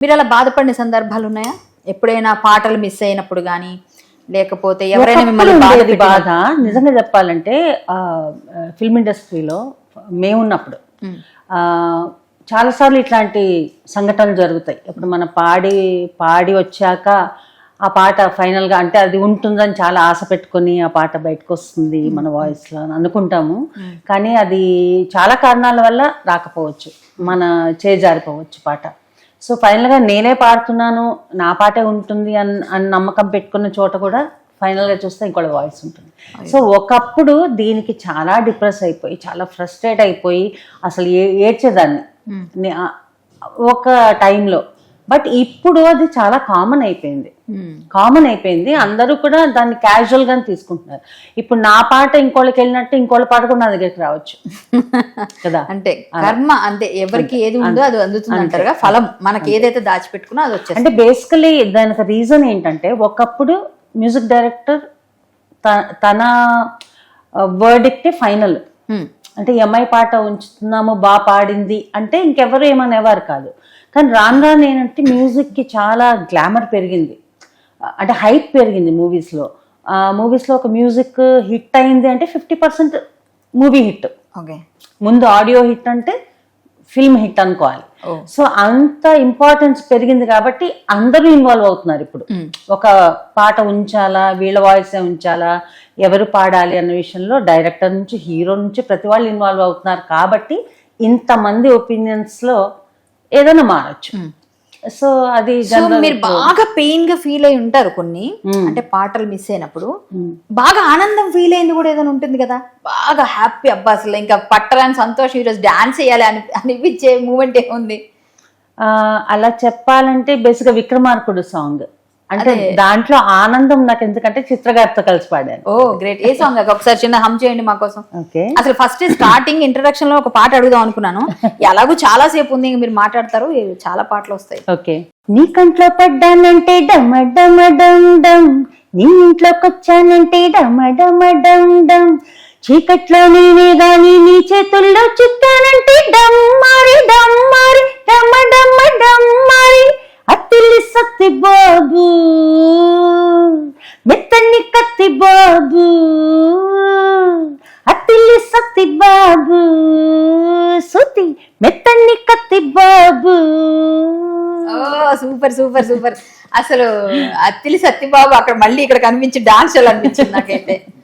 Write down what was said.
మీరు అలా బాధపడిన సందర్భాలు ఉన్నాయా ఎప్పుడైనా పాటలు మిస్ అయినప్పుడు కానీ లేకపోతే ఎవరైనా మిమ్మల్ని బాధ నిజంగా చెప్పాలంటే ఫిల్మ్ ఇండస్ట్రీలో మేమున్నప్పుడు చాలాసార్లు ఇట్లాంటి సంఘటనలు జరుగుతాయి. ఇప్పుడు మన పాడి పాడి వచ్చాక ఆ పాట ఫైనల్గా అంటే అది ఉంటుందని చాలా ఆశ పెట్టుకొని ఆ పాట బయటకు వస్తుంది మన వాయిస్లో అని అనుకుంటాము. కానీ అది చాలా కారణాల వల్ల రాకపోవచ్చు. మన చేజారిపోవచ్చు పాట. సో ఫైనల్గా నేనే పాడుతున్నాను నా పాటే ఉంటుంది అని అని నమ్మకం పెట్టుకున్న చోట కూడా ఫైనల్గా చూస్తే ఇంకోటి వాయిస్ ఉంటుంది. సో ఒకప్పుడు దీనికి చాలా డిప్రెస్ అయిపోయి చాలా ఫ్రస్ట్రేట్ అయిపోయి అసలు ఏ ఏడ్చేదాన్ని. ఆ- ఒక టైంలో బట్ ఇప్పుడు అది చాలా కామన్ అయిపోయింది. ఉమ్. కామన్ అయిపోయింది. అందరూ కూడా దాన్ని క్యాజువల్గా తీసుకుంటున్నారు. ఇప్పుడు నా పాట ఇంకోళ్ళకి వెళ్ళినట్టు ఇంకోళ్ళ పాట కూడా నా దగ్గరికి రావచ్చు. కదా? అంటే కర్మ అంతే. ఎవరికి ఏది ఉందో అది అందుతుంది అంటారుగా. ఫలం. మనకి ఏదైతే దాచిపెట్టుకున్నా అది వచ్చేస్తుంది. అంటే బేసికలీ దానికి రీజన్ ఏంటంటే ఒకప్పుడు మ్యూజిక్ డైరెక్టర్ తన వర్డిక్టే ఫైనల్ ఉమ్. అంటే ఎంఐ పాట ఉంచుతున్నాము బాగా పాడింది అంటే ఇంకెవరు ఏమనేవారు కాదు. కానీ రాను రాను ఏంటంటే మ్యూజిక్కి చాలా గ్లామర్ పెరిగింది. అంటే హైప్ పెరిగింది మూవీస్లో. మూవీస్లో ఒక మ్యూజిక్ హిట్ అయింది అంటే fifty percent movie hit. Okay. ముందు ఆడియో హిట్ అంటే ఫిల్మ్ హిట్ అనుకోవాలి. సో అంత ఇంపార్టెన్స్ పెరిగింది కాబట్టి అందరూ ఇన్వాల్వ్ అవుతున్నారు ఇప్పుడు. ఒక పాట ఉంచాలా వీళ్ళ వాయిసే ఉంచాలా ఎవరు పాడాలి అన్న విషయంలో డైరెక్టర్ నుంచి హీరో నుంచి ప్రతి వాళ్ళు ఇన్వాల్వ్ అవుతున్నారు కాబట్టి ఇంతమంది ఒపీనియన్స్లో ఏదైనా మారచ్చు. సో అది మీరు బాగా పెయిన్గా ఫీల్ అయి ఉంటారు కొన్ని అంటే పాటలు మిస్ అయినప్పుడు. బాగా ఆనందం ఫీల్ అయింది కూడా ఏదైనా ఉంటుంది కదా? బాగా హ్యాపీ అబ్బా అసలు ఇంకా పట్టరాని సంతోషం ఈరోజు డాన్స్ చేయాలి అని అనిపించే మూమెంట్ ఏముంది? ఆ, అలా చెప్పాలంటే బేసిక్గా విక్రమార్కుడు సాంగ్ అంటే దాంట్లో ఆనందం నాకు ఎందుకంటే చిత్రగారితో కలిసి పాడాను. ఓ గ్రేట్. ఏ సాంగ్ ఒకసారి చిన్న హమ్ చేయండి మా కోసం. అసలు ఫస్ట్ స్టార్టింగ్ ఇంట్రడక్షన్లో ఒక పాట అడుగుదాం అనుకున్నాను. ఎలాగో చాలా సేపు ఉంది ఇంక మీరు మాట్లాడతారు చాలా పాటలు వస్తాయి. ఓకే. నీ కంట్లో పడ్డానంటే డమ డమ డమ్ డమ్. నీ ఇంట్లోకి వచ్చానంటే డమ డమ డమ్ డమ్. చీకట్లో నేనే గాని నీ చేతుల్లో చిక్కానంటే డమ్మారి డమ్మారి డమ డమ డమ్మారి అత్తిల్లి సత్తి బాబు మెత్తని కత్తి బాబు అత్తిల్లి సత్తి బాబు సుతి మెత్తన్ని కత్తి బాబు. Super super super. అసలు అత్తిలి సత్యబాబు అక్కడ మళ్ళీ ఇక్కడ కనిపించి డాన్స్ చేయాలనిపించింది నాకైతే.